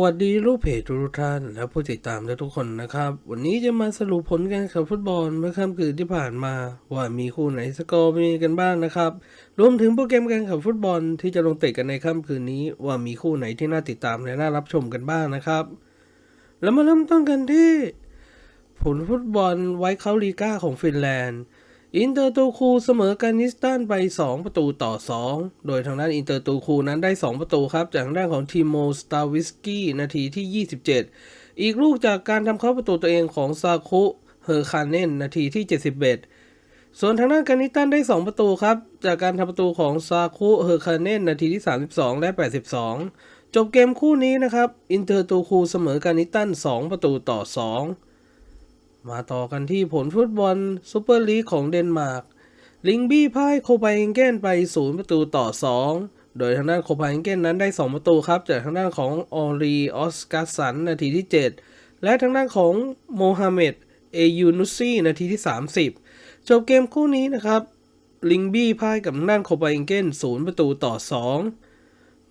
วัสดีลูกเพจทุกท่านและผู้ติดตามทุกคนนะครับ วันนี้จะมาสรุปผลการแข่งขันฟุตบอลเมื่อค่ำคืนที่ผ่านมา ว่ามีคู่ไหนสกอร์เป็นยังไงกันบ้างนะครับ รวมถึงโปรแกรมการแข่งขันฟุตบอลที่จะลงเตะกันในค่ำคืนนี้ ว่ามีคู่ไหนที่น่าติดตามและน่ารับชมกันบ้างนะครับ แล้วมาเริ่มต้นกันที่ ผลฟุตบอลไวท์เคาลีก้าของฟินแลนด์ อินเตอร์ตูคูเสมอกันนิสตันไป 2 ประตูต่อ 2 โดยทางด้านอินเตอร์ตูคูนั้นได้ 2 ประตูครับ จากด้านของทีโมสตาวิสกี้นาทีที่ 27 อีกลูกจากการทำเข้าประตูตัวเองของซาคุเฮอร์คาเนนนาทีที่ 71 ส่วนทางด้านการนิสตันได้ 2 ประตูครับ จากการทำประตูของซาคุเฮอร์คาเนนนาทีที่ 32 และ 82 จบเกมคู่นี้นะครับอินเตอร์ตูคูเสมอการนิสตัน 2 ประตูต่อ 2 มาต่อกันที่ผลฟุตบอลซูเปอร์ลีกของเดนมาร์ก ลิงบี้พ่ายโคไพเอนเกนไป 0 ประตูต่อ 2 โดยทางด้านโคไพเอนเกนนั้นได้ 2 ประตูครับ จากทางด้านของออรีออสการสัน นาทีที่ 7 และทางด้านของโมฮัมเหม็ดเอยูนุซีนาทีที่ 30 จบเกมคู่นี้นะครับ ลิงบี้พ่ายกับทางด้านโคไพเอนเกน0 ประตูต่อ 2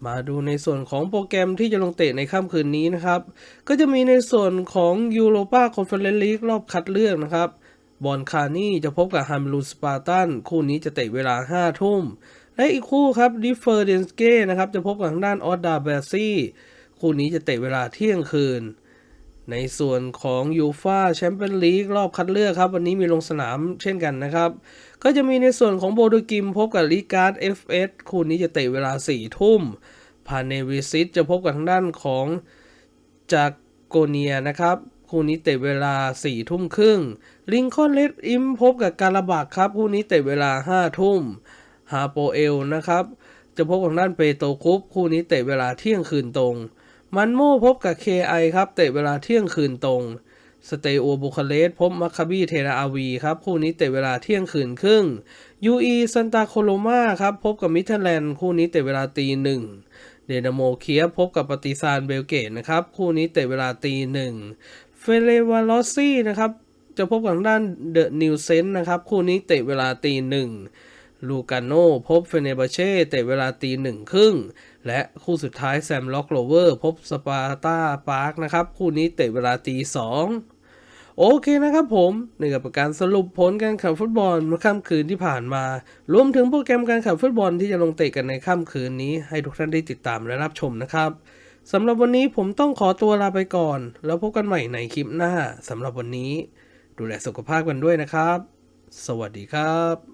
มาดูในส่วนของโปรแกรมที่จะลงเตะในค่ำคืนนี้นะครับ ก็จะมีในส่วนของยูโรปาคอนเฟอเรนซ์ลีกรอบคัดเลือกนะครับ บอลคานี่จะพบกับฮามลูสปาร์ตัน คู่นี้จะเตะเวลา 5 ทุ่ม และอีกคู่ครับดิฟเฟอร์เดนสเก้นะครับ จะพบกับทางด้านออสดาเบซี่ คู่นี้จะเตะเวลาเที่ยงคืน ในส่วนของยูฟาแชมเปี้ยนลีกรอบคัดเลือกครับ วันนี้มีลงสนามเช่นกันนะครับ ก็จะมีในส่วนของโบโดกิมพบกับลีการ์ดเอฟเอสคู่นี้จะเตะเวลา4ทุ่มพาเนวิซิตจะพบกับทางด้านของจากโกเนียนะครับ คู่นี้เตะเวลา4ทุ่มครึ่งลิงคอนเลดอิมพบกับการาบักครับ คู่นี้เตะเวลา5ทุ่มฮาโปเอลนะครับ จะพบกับทางด้านเปโตคุปคู่นี้เตะเวลาเที่ยงคืนตรง มันโมพบกับ KI ครับ เตะเวลาเที่ยงคืนตรง สเตโอบุคาเลสพบมัคคาบีเทราอาวีครับ คู่นี้เตะเวลาเที่ยงคืนครึ่ง UE ซันตาโคโลมาครับพบกับมิทเทแลนด์คู่นี้เตะเวลาตีหนึ่งเดนาโมเคียพบกับปฏิซานเบลเกตนะครับ คู่นี้เตะเวลาตีหนึ่งเฟเรวาลอซี่นะครับจะพบกับด้านเดอะนิวเซนนะครับ คู่นี้เตะเวลาตีหนึ่งลูกาโนพบเฟเนบาเช่เตะเวลาตีหนึ่งครึ่ง และคู่สุดท้ายแซมล็อกโรเวอร์พบสปาร์ตาปาร์คนะครับ คู่นี้เตะเวลาตีสองโอเคนะครับผมในกับการสรุปผลการแข่งฟุตบอลเมื่อค่ำคืนที่ผ่านมา รวมถึงโปรแกรมการแข่งฟุตบอลที่จะลงเตะกันในค่ำคืนนี้ ให้ทุกท่านได้ติดตามและรับชมนะครับสำหรับวันนี้ผมต้องขอตัวลาไปก่อน แล้วพบกันใหม่ในคลิปหน้าสำหรับวันนี้ ดูแลสุขภาพกันด้วยนะครับ สวัสดีครับ